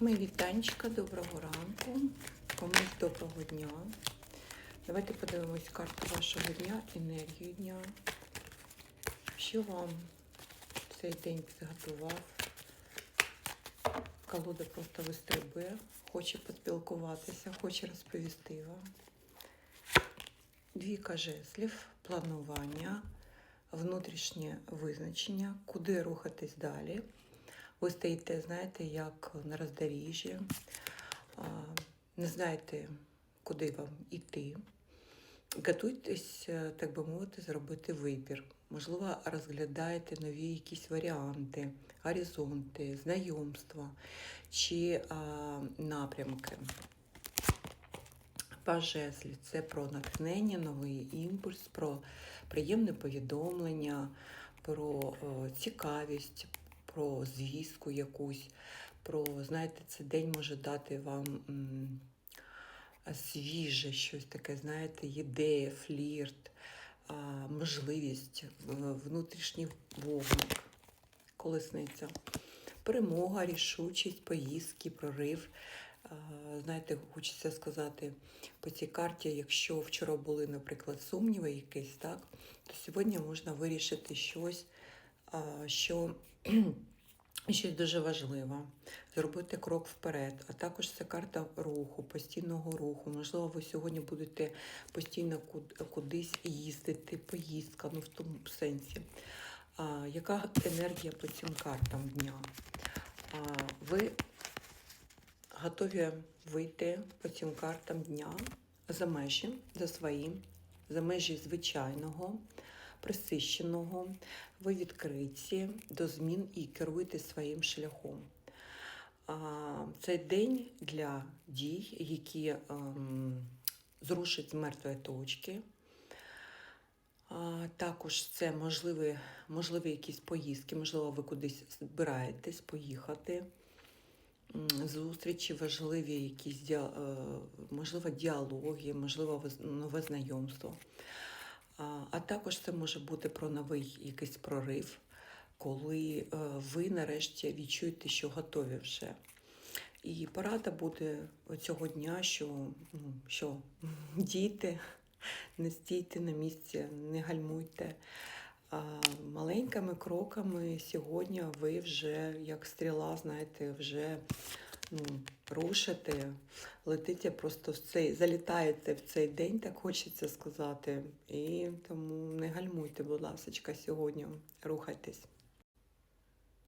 Мої вітанчика, доброго ранку, комусь доброго дня. Давайте подивимось карту вашого дня, енергію дня. Що вам цей день підготував? Колода просто вистрибує, хоче поспілкуватися, хоче розповісти вам. Двійка жезлів, планування, внутрішнє визначення, куди рухатись далі. Ви стоїте, знаєте, як на роздоріжжі, не знаєте, куди вам йти. Готуйтесь, е, так би мовити, зробити вибір. Можливо, розглядаєте нові якісь варіанти, горизонти, знайомства чи а, напрямки. Пажеслі це про натхнення, новий імпульс, про приємне повідомлення, про о, цікавість, про звістку якусь, про, знаєте, цей день може дати вам м, свіже щось таке, знаєте, ідея, флірт, а, можливість, внутрішній вогник, колесниця. Перемога, рішучість, поїздки, прорив. Знаєте, хочеться сказати по цій карті, якщо вчора були, наприклад, сумніви якісь, так, то сьогодні можна вирішити щось, що щось дуже важливе, зробити крок вперед. А також це карта руху, постійного руху. Можливо, ви сьогодні будете постійно кудись їздити, поїздка, ну в тому сенсі. А, яка енергія по цим картам дня? А, ви готові вийти по цим картам дня за межі, за свої, за межі звичайного, присищеного. Ви відкриті до змін і керуєте своїм шляхом. Цей день для дій, які ем, зрушать з мертвої точки. Також це можливі, можливі якісь поїздки, можливо, ви кудись збираєтесь поїхати. Зустрічі, важливі якісь е, можливо, діалоги, можливо, нове знайомство. А, також це може бути про новий якийсь прорив, коли е, ви нарешті відчуєте, що готові вже. І порада буде цього дня, що, ну, що дійте, не стійте на місці, не гальмуйте. Маленькими кроками сьогодні ви вже, як стріла, знаєте, вже ну, рушити, летите просто в цей, залітаєте в цей день, так хочеться сказати. І тому не гальмуйте, будь ласка, сьогодні. Рухайтесь.